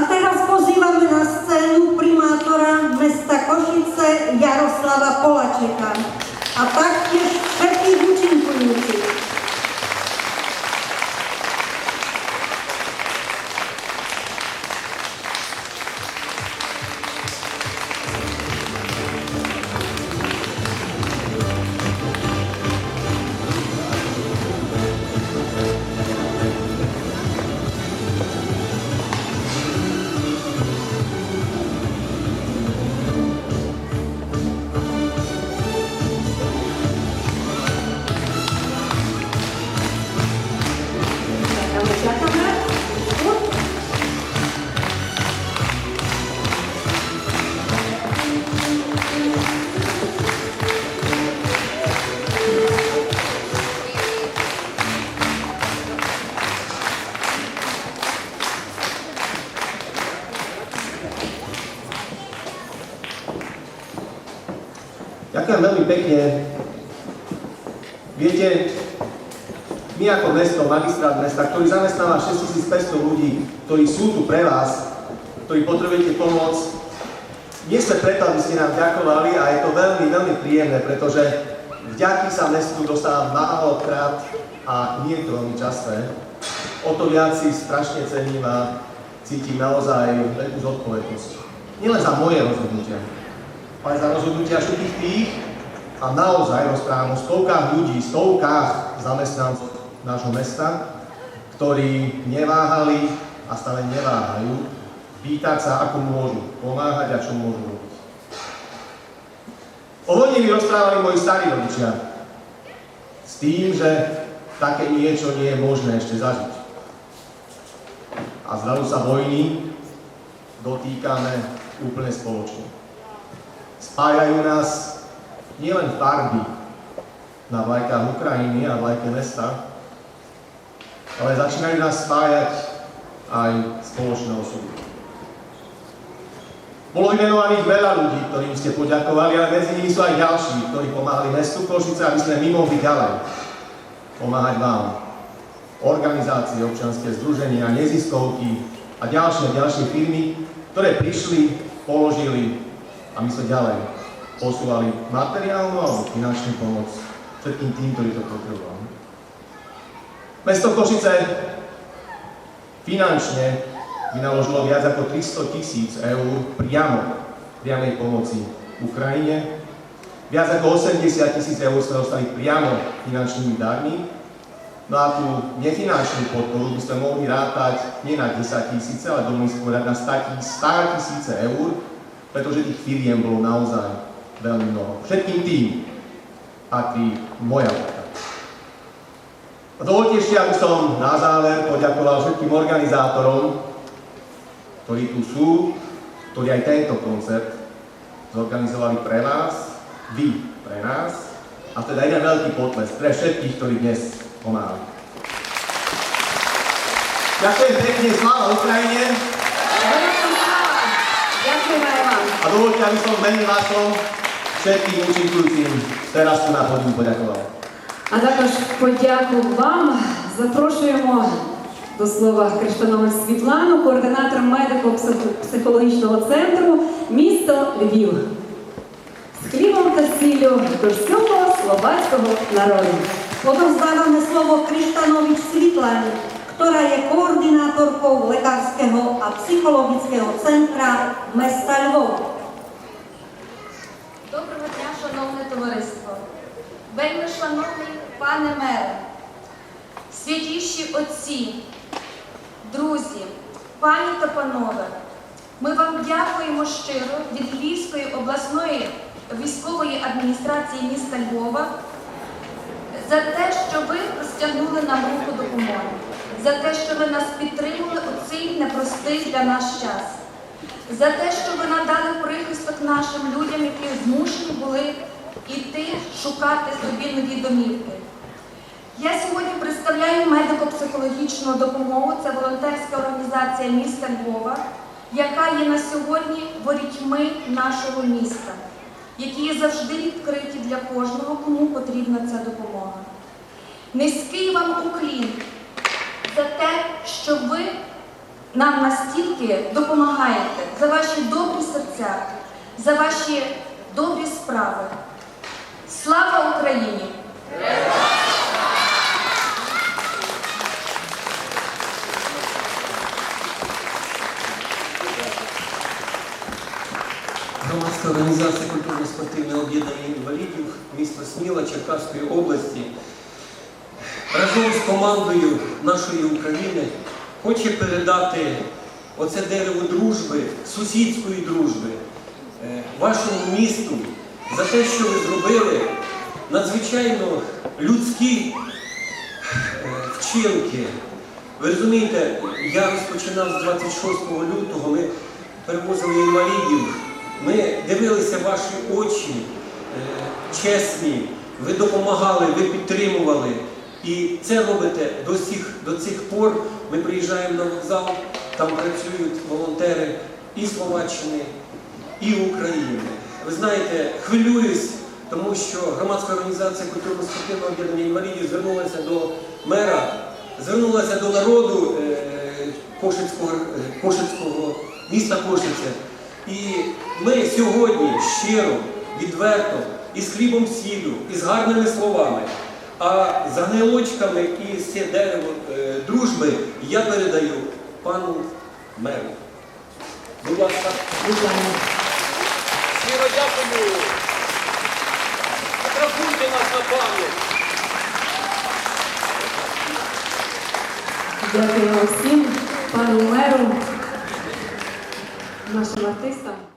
A teraz pozývame na scénu primátora mesta Košice Jaroslava Polačeka. A taktiež Ďakujem veľmi pekne. Viete, my ako mesto, magistrát mesta, ktorý zamestnáva 6500 ľudí, ktorí sú tu pre vás, ktorí potrebujete pomoc, nie sme preto, aby ste nám ďakovali a je to veľmi, veľmi príjemné, pretože vďaky sa mestu dostávam málokrát a nie je to veľmi časté. O to viac si strašne cením a cítim naozaj veľkú zodpovednosť. Nielen za moje rozhodnutia, ale za rozhodnutia všetkých tých a naozaj rozprávam o stovkách ľudí, stovkách zamestnancov nášho mesta, ktorí neváhali a stále neváhajú pýtať sa, ako môžu pomáhať a čo môžu robiť. O vojne mi rozprávali moji starí rodičia s tým, že také niečo nie je možné ešte zažiť. A zrazu sa vojny dotýkame úplne spoločne. Spájajú nás nielen farby na vlajkách Ukrajiny a vlajke mesta, ale začínajú nás spájať aj spoločné osudy. Bolo vymenovaných veľa ľudí, ktorým ste poďakovali, ale medzi nimi sú aj ďalší, ktorí pomáhali mestu Košice, aby sme my mohli ďalej pomáhať vám. Organizácie, občianske združenia, neziskovky a ďalšie, ďalšie firmy, ktoré prišli, položili a my sa ďalej posúvali materiálnu alebo finančnú pomoc všetkým tým, ktorí to potrebovali. Mesto Košice finančne vynaložilo viac ako 300 tisíc eur priamo priamej pomoci Ukrajine. Viac ako 80 tisíc eur sme dostali priamo finančnými darmi. No a tú nefinančnú podporu by sme mohli rátať nie na 10 tisíce, ale dovolím si povedať na 100 tisíce eur, pretože tých firiem bolo naozaj veľmi mnoho. Všetkým tým patrí moja vďaka. A dovolte ešte, aby som na záver poďakoval všetkým organizátorom, ktorí tu sú, ktorí aj tento koncert zorganizovali pre vás, vy pre nás, a teda jeden veľký potles pre všetkých, ktorí dnes pomáhali. Ďakujem pekne, sláva Ukrajine a dovolte, aby som v mene vašom všetkým účinkujúcim teraz tu na pódium poďakoval. А також подяку вам. Запрошуємо до слова Криштанович Світлану, координатор медико-психологічного центру місто Львів. З хлібом та сіллю до всього словацького народу. Odovzdávame slovo Krištanovič Svitlane, ktorá je koordinátorkou Lekárskeho a psychologického centra mesta Lvov. Доброго дня, шановне товариство! Вельми шановний пане мере, святіші отці, друзі, пані та панове, ми вам дякуємо щиро від Львівської обласної військової адміністрації міста Львова за те, що ви простягнули нам руку допомоги, за те, що ви нас підтримали у цей непростий для нас час за те, що ви надали прихисток нашим людям, які змушені були йти шукати собі нові домівки. Я сьогодні представляю медико-психологічну допомогу. Це волонтерська організація міста Львова, яка є на сьогодні ворітьми нашого міста, які є завжди відкриті для кожного, кому потрібна ця допомога. Низький вам уклін за те, що ви нам настільки допомагаєте за ваші добрі серця, за ваші добрі справи. Слава Україні! Громадська організація культурно-спортивне об'єднання інвалідів міста Сміла Черкаської області разом з командою нашої України хоче передати оце дерево дружби, сусідської дружби е, вашому місту за те, що ви зробили надзвичайно людські е, вчинки. Ви розумієте, я розпочинав з 26 лютого, ми перевозили інвалідів, ми дивилися ваші очі, е, чесні, ви допомагали, ви підтримували. І це робите до цих, до цих пор. Ми приїжджаємо на вокзал, там працюють волонтери і Словаччини, і України. Ви знаєте, хвилююсь, тому що громадська організація культурно-спортивного об'єднання інвалідів звернулася до мера, звернулася до народу е, Кошицького, е, Кошицького міста Кошиця. І ми сьогодні щиро, відверто, із хлібом сіллю, із гарними словами, а з гнилочками і з це дерево е, дружби я передаю пану меру. Будь ласка. Щиро дякую. Фотографуйте нас на пам'ять. Дякуємо всім, пану меру, нашим артистам.